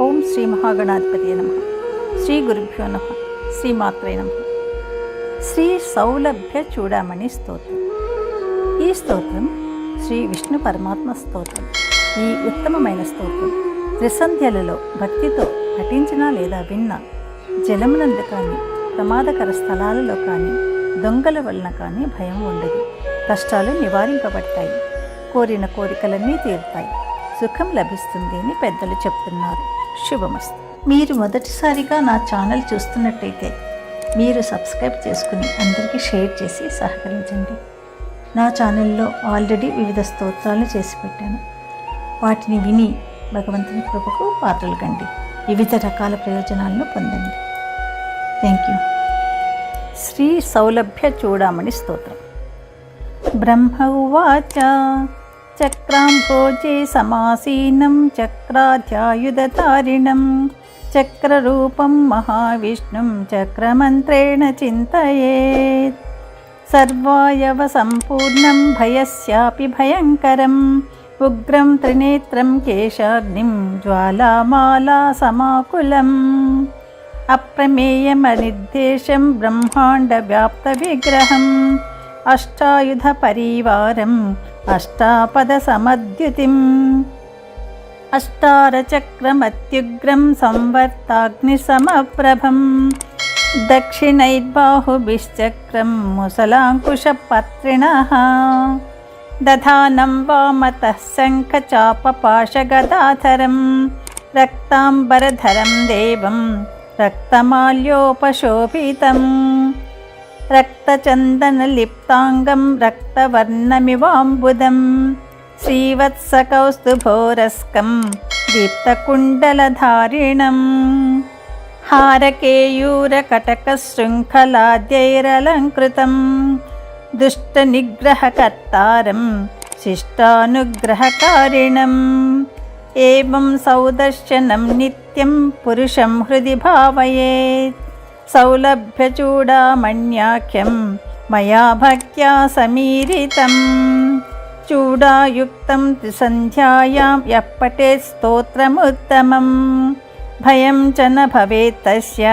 ఓం శ్రీ మహాగణాధిపతి నమ. శ్రీ గురుభ్యో నమ. శ్రీమాత్రే నమ. శ్రీ సౌలభ్య చూడమణి స్తోత్రం. ఈ స్తోత్రం శ్రీ విష్ణు పరమాత్మ స్తోత్రం. ఈ ఉత్తమమైన స్తోత్రం త్రిసంధ్యలలో భక్తితో పఠించినా లేదా విన్నా జలమునందు కానీ ప్రమాదకర స్థలాలలో కానీ దొంగల వలన కానీ భయం ఉండదు. కష్టాలు నివారింపబడతాయి. కోరిన కోరికలన్నీ తీరుతాయి. సుఖం లభిస్తుంది అని పెద్దలు చెప్తున్నారు. శుభమస్తు. మీరు మొదటిసారిగా నా ఛానల్ చూస్తున్నట్టయితే మీరు సబ్స్క్రైబ్ చేసుకుని అందరికీ షేర్ చేసి సహకరించండి. నా ఛానల్లో ఆల్రెడీ వివిధ స్తోత్రాలు చేసి పెట్టాను. వాటిని విని భగవంతుని కృపకు పాత్రలు కండి. వివిధ రకాల ప్రయోజనాలను పొందండి. Thank you Shri Saulabhya Chudamani Stotram. బ్రహ్మ ఉవాచ చక్రాంభోజే సమాసీనం చక్రాధ్యాయుధతారిణం చక్రరూపం మహావిష్ణుం చక్రమంత్రేణ చింతయేత్. సర్వాయవ సంపూర్ణం భయస్యాపి భయంకరం. ఉగ్రం త్రినేత్రం కేశాగ్నిం జ్వాలామాలా సమాకులం. అప్రమేయమనిర్దేశం బ్రహ్మాండ వ్యాప్త విగ్రహం అష్టాయుధ పరివారం अष्टापदसमद्युतिम्। अष्टारचक्रमत्युग्रं संवर्ताग्निशमप्रभं दक्षिणैर्बाहुभिश्चक्रं मुसलाङ्कुशपत्रिणः। दधानं वामतः शङ्खचापपाशगदाधरं। रक्ताम्बरधरं देवं रक्तमाल्योपशोभितम्। रक्तचन्दनलिप्ताङ्गं रक्तवर्णमिवाम्बुदं श्रीवत्सकौस्तुभोरस्कं दीप्तकुण्डलधारिणम् हारकेयूरकटकशृङ्खलाद्यैरलङ्कृतं दुष्टनिग्रहकर्तारं शिष्टानुग्रहकारिणम् एवं सौदर्शनं नित्यं पुरुषं हृदि भावयेत्। सौलभ्यचूडामण्याख्यं मया भक्त्या समीरितं चूडायुक्तं त्रिसन्ध्यायां यः पठेत् स्तोत्रमुत्तमं भयं च न भवेत् तस्य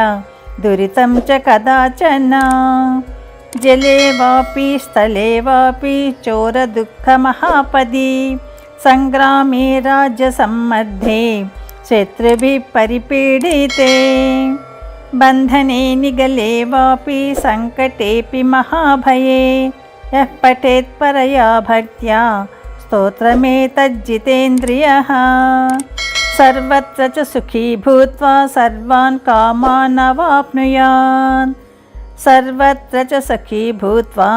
दुरितं च कदाचन जले वापि स्थले वापि चोरदुःखमहापदी सङ्ग्रामे राज्यसम्मध्ये शत्रुभिः परिपीडिते बन्धने निगले वापि सङ्कटेऽपि महाभये यः पठेत् परया भक्त्या स्तोत्रमेतज्जितेन्द्रियः सर्वत्र च सुखी भूत्वा सर्वान् कामान् अवाप्नुयात् सर्वत्र च सखी भूत्वा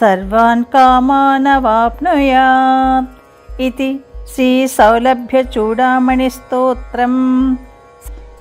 सर्वान् कामान् अवाप्नुयात् इति श्रीसौलभ्यचूडामणिस्तोत्रम्